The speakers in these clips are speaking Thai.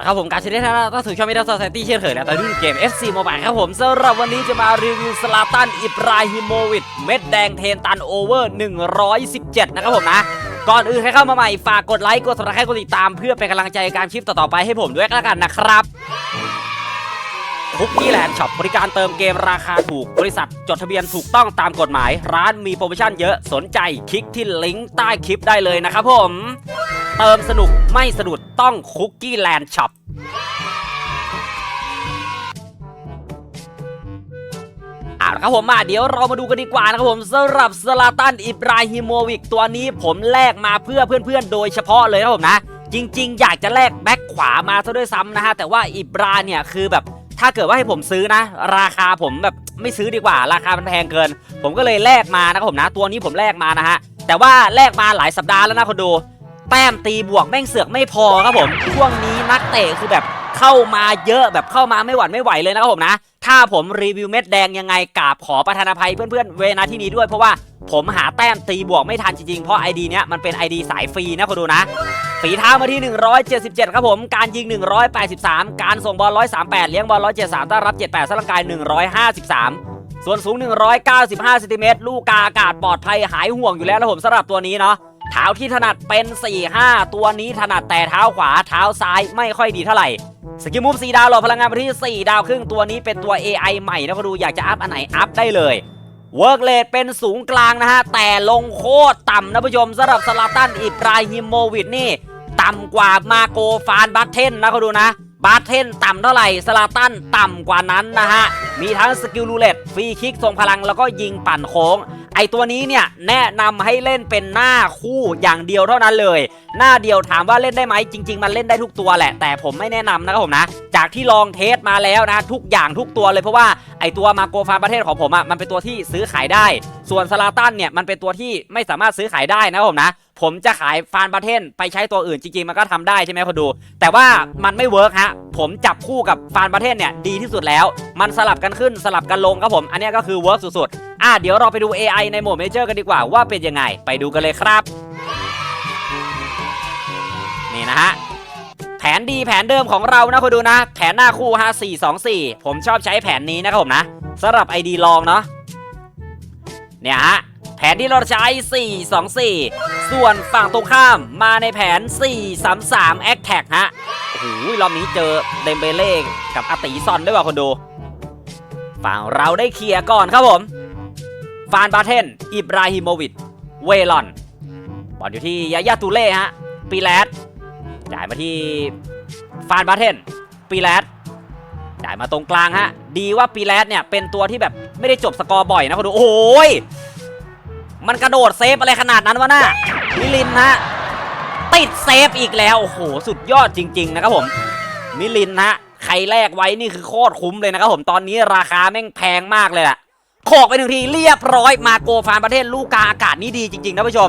ละครับผมการเชนเนท่านต้องถึงช่องมิดเดิลโซซตี้เช่นเคยนะตอนนี้เกม FC Mobile ครับผมสำหรับวันนี้จะมารีวิวสลาตันอิบราฮิโมวิชเม็ดแดงเทนตันโอเวอร์ 117 นะครับผมนะก่อนอื่นใครเข้ามาใหม่ฝากกดไลค์กดสัครต์กดติดตามเพื่อเป็นกำลังใจการคลิปต่อๆไปให้ผมด้วยแล้วกันนะครับคุกกี้แลนด์ช็อปบริการเติมเกมราคาถูก บริษัทจดทะเบียนถูกต้องตามกฎหมาย ร้านมีโปรโมชั่นเยอะสนใจคลิกที่ลิงก์ใต้คลิปได้เลยนะครับผม เติมสนุกไม่สะดุดต้องคุกกี้แลนด์ช็อปเอาละครับผมมาเดี๋ยวเรามาดูกันดีกว่านะครับผมสำหรับสลาตันอิบราฮิโมวิกตัวนี้ผมแลกมาเพื่อเพื่อนๆ โดยเฉพาะเลยนะครับผมนะ จริง ๆ อยากจะแลกแบ็คขวามาซะด้วยซ้ำนะฮะ แต่ว่าอิบราเนี่ยคือแบบถ้าเกิดว่าให้ผมซื้อนะ ราคาผมแบบไม่ซื้อดีกว่า ราคามันแพงเกิน ผมก็เลยแลกมานะครับผมนะ ตัวนี้ผมแลกมานะฮะแต่ว่าแลกมาหลายสัปดาห์แล้วนะคนดู แต้มตีบวกแม่งเสือกไม่พอครับผมช่วงนี้นักเตะคือแบบเข้ามาเยอะแบบเข้ามาไม่หวั่นไม่ไหวเลยนะครับผมนะ ถ้าผมรีวิวเม็ดแดงยังไงกราบขอประธานภัยเพื่อนๆเวนาที่นี้ด้วยเพราะว่าผมหาแต้มตีบวกไม่ทันจริงๆ เพราะ ID เนี้ยมันเป็น ID สายฟรีนะคุณดูนะ ฝีเท้ามาที่ 177 ครับผม การยิง 183 การส่งบอล 138 เลี้ยงบอล 173ต้อนรับ 78สลังกาย 153 ส่วนสูง 195ซนติเมตรลูกกาอากาศปลอดภัยหายห่วงอยู่แล้วนะผมสำหรับตัวนี้เนาะ เท้าที่ถนัดเป็น 4-5 ตัวนี้ถนัดแต่เท้าขวาเท้าซ้ายไม่ค่อยดีเท่าไหร่สกิลมูฟ4ดาวหล่อพลังงานไปที่ 4 ดาวครึ่งตัวนี้เป็นตัว AI ใหม่นะก็ดูอยากจะอัพอันไหนอัพได้เลยเวิร์กเลดเป็นสูงกลางนะฮะ แต่ลงโคตรต่ำนะผู้ชมสำหรับสลาตันอิบราฮิมโมวิชนี่ ต่ำกว่ามาโกฟานบัตเทนนะเขาดูนะ บัตเทนต่ำเท่าไหร่สลาตันต่ำกว่านั้นนะฮะ มีทั้งสกิลรูเลตฟรีคิกทรงพลังแล้วก็ยิงปั่นโค้ง อตัวนี้เนี่ยแนะนำให้เล่นเป็นหน้าคู่อย่างเดียวเท่านั้นเลย หน้าเดียวถามว่าเล่นได้ไหมจริง ๆ มันเล่นได้ทุกตัวแหละ แต่ผมไม่แนะนำนะครับผมนะ จากที่ลองเทสมาแล้วนะทุกอย่างทุกตัวเลยเพราะว่าไอตัวมาโกฟาประเทศของผมอะมันเป็นตัวที่ซื้อขายได้ ส่วนสลาตันเนี่ยมันเป็นตัวที่ไม่สามารถซื้อขายได้นะครับผมนะ ผมจะขายฟานประเทศไปใช้ตัวอื่นจริงๆมันก็ทำได้ใช่ไหมคนดู แต่ว่ามันไม่เวิร์กฮะ ผมจับคู่กับฟานประเทศเนี่ยดีที่สุดแล้ว มันสลับกันขึ้นสลับกันลงครับผม อันเนี้ยก็คือเวิร์กสุดๆ อะเดี๋ยวเราไปดู AI ในโหมดเมเจอร์กันดีกว่าว่าเป็นยังไง ไปดูกันเลยครับ นี่นะฮะแผนดีแผนเดิมของเรานะคนดูนะ แผนหน้าคู่ฮะ4 2 4 ผมชอบใช้แผนนี้นะครับผมนะสำหรับ ID ลองเนาะเนี่ยฮะ แผนที่เราใช้ 4 2 4 ส่วนฝั่งตรงข้ามมาในแผน 4 3 3 a t t a c k ฮะโอ้โหรอบนี้เจอเดมเบเล่กับอาติซอนด้วยว่ะคนดู ฝั่งเราได้เคลียร์ก่อนครับผม ฟานบาเทน อิบราฮิโมวิช เวลอน บอลอยู่ที่ยายาตูเล่ฮะ ปีแลดจ่ายมาที่ฟานบาเทน ปีแลดจ่ายมาตรงกลางฮะ ดีว่าปีแลดเนี่ยเป็นตัวที่แบบไม่ได้จบสกอร์บ่อยนะคนดู โอ้ย มันกระโดดเซฟอะไรขนาดนั้นวะน่ะมิลินฮะติดเซฟอีกแล้ว โอ้โห สุดยอดจริง ๆ นะครับผม มิลินฮะใครแลกไว้นี่คือโคตรคุ้มเลยนะครับผมตอนนี้ราคาแม่งแพงมากเลยล่ะโขกไปหนึ่งทีเรียบร้อยมาโกฟานประเทศลูกกาอากาศนี่ดีจริงๆนะผู้ชม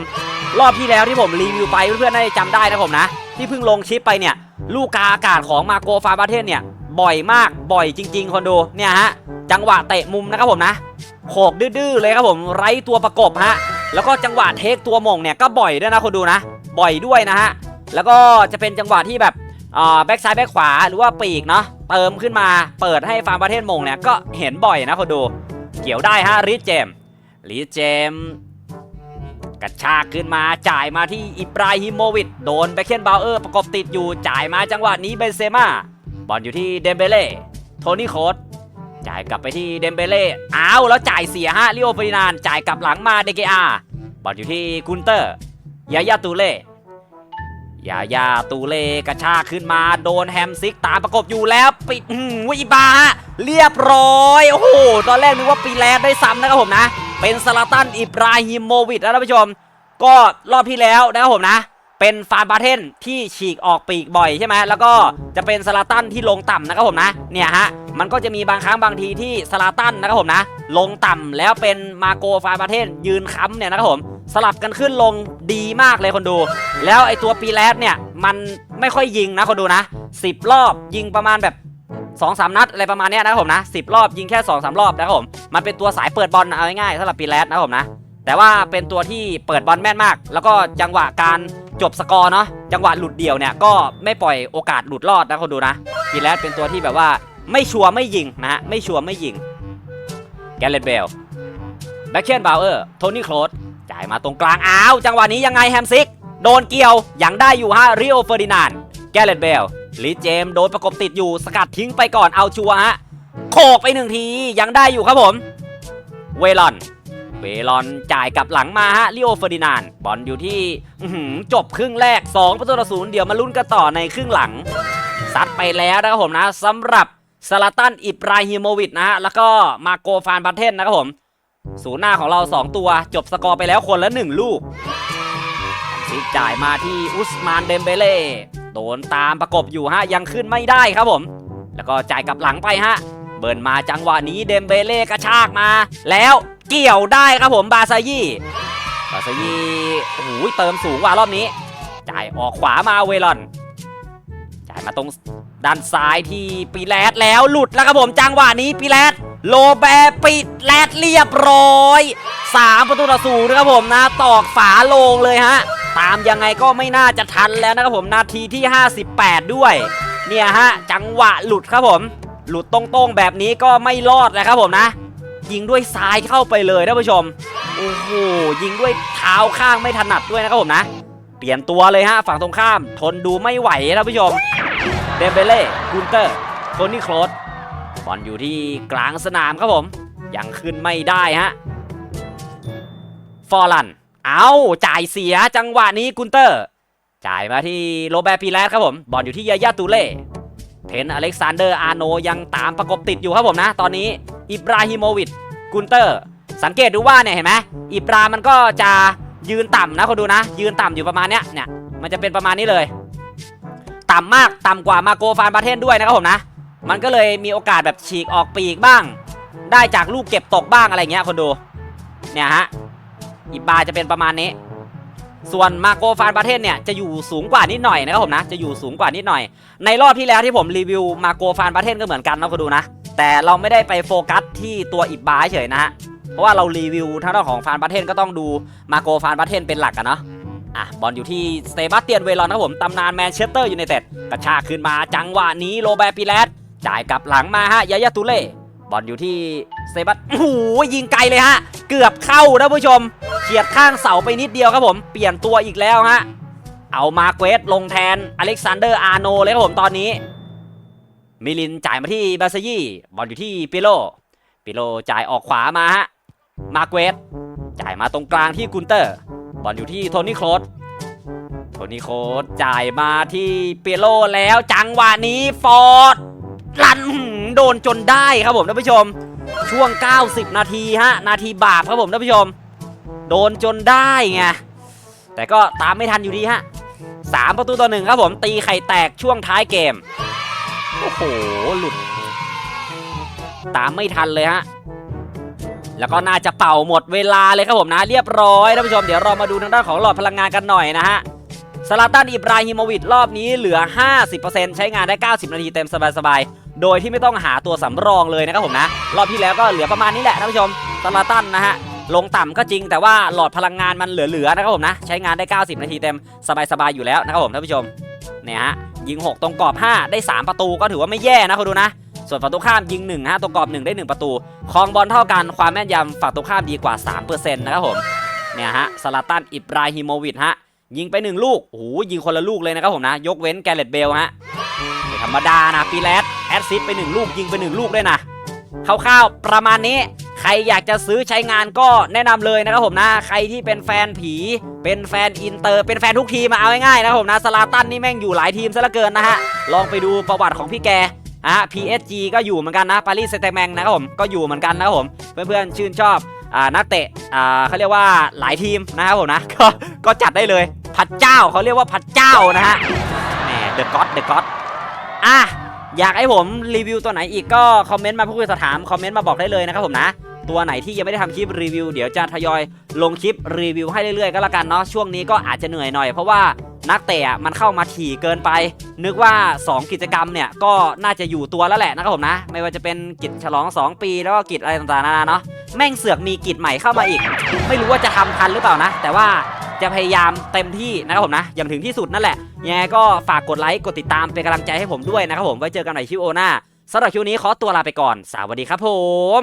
รอบที่แล้วที่ผมรีวิวไปเพื่อนๆน่าจะจำได้นะผมนะ ที่เพิ่งลงชิปไปเนี่ย ลูกกาอากาศของมาโกฟานประเทศเนี่ย บ่อยมากบ่อยจริง ๆ คนดูเนี่ยฮะจังหวะเตะมุมนะครับผมนะโขกดื้อๆเลยครับผมไร้ตัวประกบฮะแล้วก็จังหวะเทคตัวมงเนี่ยก็บ่อยด้วยนะคนดูนะ บ่อยด้วยนะฮะแล้วก็จะเป็นจังหวะที่แบบแบ็กซ้ายแบ็กขวาหรือว่าปีกเนาะเติมขึ้นมาเปิดให้ฟาร์มประเทศมงเนี่ยก็เห็นบ่อยนะคนดู เกี่ยวได้ฮะริสเจมริสเจมกระชากขึ้นมาจ่ายมาที่อิบราฮิโมวิชโดนแบ็คเคนบาวเออร์ประกบติดอยู่จ่ายมาจังหวะนี้เบนเซม่า บอลอยู่ที่เดมเบเล่โทนี่โคสจ่ายกลับไปที่เดมเบเล่อ้าวแล้วจ่ายเสียฮะลิโอเฟรินานจ่ายกลับหลังมาเดเกอาบอลอยู่ที่กุนเตอร์ยายาตูเล่ยายาตูเล่กระชากขึ้นมาโดนแฮมซิกตามประกบอยู่แล้วปิดวิบาเรียบร้อย โอ้โห ตอนแรกนึกว่าปีแลนได้ซ้ำนะครับผมนะ เป็นสลาตันอิบราฮิโมวิชนะท่านผู้ชม ก็รอบที่แล้วนะครับผมนะ เป็นฟานบาเทนที่ฉีกออกปีกบ่อยใช่ไหมแล้วก็จะเป็นสลาตันที่ลงต่ำนะครับผมนะเนี่ยฮะมันก็จะมีบางครั้งบางทีที่สลาตันนะครับผมนะลงต่ำแล้วเป็นมาโกฟานบาเทนยืนค้ำเนี่ยนะครับผมสลับกันขึ้นลงดีมากเลยคนดู แล้วไอตัวปีแรดเนี่ยมันไม่ค่อยยิงนะคนดูนะ 10 รอบยิงประมาณแบบ2อสนัดอะไรประมาณนี้นะครับผมนะ10รอบยิงแค่2อสรอบนะครับผมมันเป็นตัวสายเปิดบอลเอาง่ายๆสำหรับปีแรดนะครับผมนะแต่ว่าเป็นตัวที่เปิดบอลแม่นมาก แล้วก็จังหวะการ จบสกอร์เนาะจังหวะหลุดเดี่ยวเนี่ยก็ไม่ปล่อยโอกาสหลุดรอดนะคนดูนะพีแรดเป็นตัวที่แบบว่าไม่ชัวร์ไม่ยิงนะฮะไม่ชัวร์ไม่ยิงแกเลตเบลแบ็คเชนบาวเออร์โทนี่โคลดจ่ายมาตรงกลางอ้าวจังหวะนี้ยังไงแฮมซิก โดนเกี่ยวยังได้อยู่ฮะริโอเฟอร์ดินานแกเลตเบลลีเจมโดนประกบติดอยู่สกัดทิ้งไปก่อนเอาชัวร์ฮะโขกไปหนึ่งทียังได้อยู่ครับผม เวลอน เวลอนจ่ายกลับหลังมาฮะลิโอเฟอร์ดินานบอลอยู่ที่จบครึ่งแรก 2 ประตูต่อศูนย์เดี๋ยวมาลุ้นกันต่อในครึ่งหลังซัดไปแล้วนะครับผมนะสำหรับซาลาตันอิบราฮิโมวิชนะฮะแล้วก็มาโกฟานบัตเทนนะครับผมศูนย์หน้าของเรา 2 ตัว จบสกอร์ไปแล้วคนละ 1 ลูกซิกจ่ายมาที่อุสมานเดมเบเล่โดนตามประกบอยู่ฮะยังขึ้นไม่ได้ครับผม แล้วก็จ่ายกลับหลังไปฮะ เบิร์นมาจังหวะนี้เดมเบเล่กระชากมา แล้ว เกี่ยวได้ครับผมบาซายี่บาซายี่โอ้โหเติมสูงกว่ารอบนี้ จ่ายออกขวามาเวลอน จ่ายมาตรงด้านซ้ายที่ปีแรดแล้วหลุดแล้วครับผมจังหวะนี้ปีแรดโลแบร์ปิดแรดเรียบร้อยสามประตูต่อศูนย์นะครับผมนะตอกฝาโลงเลยฮะตามยังไงก็ไม่น่าจะทันแล้วนะครับผมนาทีที่ 58 ด้วย เนี่ยฮะจังหวะหลุดครับผม หลุดตรงๆแบบนี้ก็ไม่รอดเลยครับผมนะ ยิงด้วยซ้ายเข้าไปเลยท่านผู้ชมโอ้โหยิงด้วยเท้าข้างไม่ถนัดด้วยนะครับผมนะ เปลี่ยนตัวเลยฮะฝั่งตรงข้าม ทนดูไม่ไหวท่านผู้ชมเดมเบเล่กุนเตอร์โทนี่โคลสบอลอยู่ที่กลางสนามครับผมยังขึ้นไม่ได้ฮะฟอร์ลันเอาจ่ายเสียจังหวะนี้กุนเตอร์ จ่ายมาที่โรแบร์ปีแรสครับผม บอลอยู่ที่ยายาตูเล่เทนอเล็กซานเดอร์อาโนยังตามประกบติดอยู่ครับผมนะ ตอนนี้ อิบราฮิโมวิชกุนเตอร์ สังเกตดูว่าเนี่ยเห็นไหมอิบรามันก็จะยืนต่ำนะคนดูนะ ยืนต่ำอยู่ประมาณเนี้ยเนี่ยมันจะเป็นประมาณนี้เลย ต่ำมากต่ำกว่ามาโกฟานบาเทนด้วยนะครับผมนะ มันก็เลยมีโอกาสแบบฉีกออกปีกบ้าง ได้จากลูกเก็บตกบ้างอะไรเงี้ยคนดูเนี่ยฮะอิบราจะเป็นประมาณนี้ส่วนมาโกฟานบาเทนเนี่ยจะอยู่สูงกว่านิดหน่อยนะครับผมนะจะอยู่สูงกว่านิดหน่อย ในรอบที่แล้วที่ผมรีวิวมาโกฟานบาเทนก็เหมือนกันนะคุณดูนะ แต่เราไม่ได้ไปโฟกัสที่ตัวอิบบาเฉยนะฮะ เพราะว่าเรารีวิวทางด้านของฟานบาเทนก็ต้องดูมาโกฟานบาเทนเป็นหลักอะเนาะอะบอลอยู่ที่สเตบาสเตียนเวลอนนะครับผมตำนานแมนเชสเตอร์ยูไนเต็ดกระชากขึ้นมาจังหวะนี้โรแบร์ปิแลสจ่ายกลับหลังมาฮะยายาตูเล่บอลอยู่ที่สเตบัสโอ้โหยิงไกลเลยฮะ เกือบเข้านะผู้ชมเฉียดข้างเสาไปนิดเดียวครับผม เปลี่ยนตัวอีกแล้วฮะ เอามาเกวสลงแทนอเล็กซานเดอร์อาร์โนเลยครับผมตอนนี้ มิลินจ่ายมาที่บาซายี่บอลอยู่ที่ปิโลปิโลจ่ายออกขวามาฮะมาเกวสจ่ายมาตรงกลางที่กุนเตอร์บอลอยู่ที่โทนี่โคลสโทนี่โคลสจ่ายมาที่ปิโลแล้วจังหวะนี้ฟอร์ดลันโดนจนได้ครับผมท่านผู้ชม ช่วง 90 นาทีฮะนาทีบาปครับผมท่านผู้ชม โดนจนได้ไงแต่ก็ตามไม่ทันอยู่ดีฮะสามประตูต่อหนึ่งครับผมตีไข่แตกช่วงท้ายเกม โอ้โห หลุด ตามไม่ทันเลยฮะ แล้วก็น่าจะเป่าหมดเวลาเลยครับผมนะ เรียบร้อยท่านผู้ชม เดี๋ยวเรามาดูทางด้านของหลอดพลังงานกันหน่อยนะฮะสลาตันอิบราฮิโมวิชรอบนี้เหลือ 50%ใช้งานได้ 90 นาทีเต็มสบายๆ โดยที่ไม่ต้องหาตัวสำรองเลยนะครับผมนะ รอบที่แล้วก็เหลือประมาณนี้แหละท่านผู้ชมสลาตันนะฮะลงต่ำก็จริงแต่ว่าหลอดพลังงานมันเหลือๆนะครับผมนะ ใช้งานได้ 90 นาทีเต็ม สบายๆ อยู่แล้วนะครับผมท่านผู้ชมเนี่ยฮะ ยิง 6 ตรงกรอบ 5 ได้ 3 ประตูก็ถือว่าไม่แย่นะคุณดูนะ ส่วนฝั่งตรงข้ามยิง1ฮะตรงกรอบ 1 ได้ 1 ประตูครองบอลเท่ากันความแม่นยำฝั่งตรงข้ามดีกว่า 3%นะครับผมเนี่ยฮะสลาตันอิบราฮิโมวิชฮะยิงไป 1 ลูกโอ้โหยิงคนละลูกเลยนะครับผมนะ ยกเว้นแกเรตเบลฮะธรรมดานะปีแรดแอดซิสไป 1 ลูกยิงไป 1 ลูกด้วยนะคร่าวๆประมาณนี้ ใครอยากจะซื้อใช้งานก็แนะนำเลยนะครับผมนะ ใครที่เป็นแฟนผี เป็นแฟนอินเตอร์ เป็นแฟนทุกทีมมาเอาง่ายๆนะครับผมนะสลาตันนี่แม่งอยู่หลายทีมซะเหลือเกินนะฮะ ลองไปดูประวัติของพี่แกอะ PSG ก็อยู่เหมือนกันนะปารีสแซงต์แมงนะครับผมก็อยู่เหมือนกันนะครับผมเพื่อนๆชื่นชอบอ่านักเตะอ่าเขาเรียกว่าหลายทีมนะครับผมนะก็ก็จัดได้เลยพัดเจ้าเขาเรียกว่าพัดเจ้านะฮะแหมเดอะก็อดเดอะก็อดอะอยากให้ผมรีวิวตัวไหนอีกก็คอมเมนต์มาพูดคุยสอบถามคอมเมนต์มาบอกได้เลยนะครับผมนะ ตัวไหนที่ยังไม่ได้ทำคลิปรีวิวเดี๋ยวจะทยอยลงคลิปรีวิวให้เรื่อยๆก็แล้วกันเนาะช่วงนี้ก็อาจจะเหนื่อยหน่อยเพราะว่านักเตะมันเข้ามาถี่เกินไป นึกว่า 2 กิจกรรมเนี่ยก็น่าจะอยู่ตัวแล้วแหละนะครับผมนะ ไม่ว่าจะเป็นกิจฉลอง 2 ปีแล้วก็กิจอะไรต่างๆนานาเนาะแม่งเสือกมีกิจใหม่เข้ามาอีก ไม่รู้ว่าจะทำทันหรือเปล่านะ แต่ว่าจะพยายามเต็มที่นะครับผมนะอย่างถึงที่สุดนั่นแหละยังไงก็ฝากกดไลค์กดติดตามเป็นกำลังใจให้ผมด้วยนะครับผมไว้เจอกันใหม่คลิปโอหน้าสำหรับคลิปนี้ขอตัวลาไปก่อน สวัสดีครับผม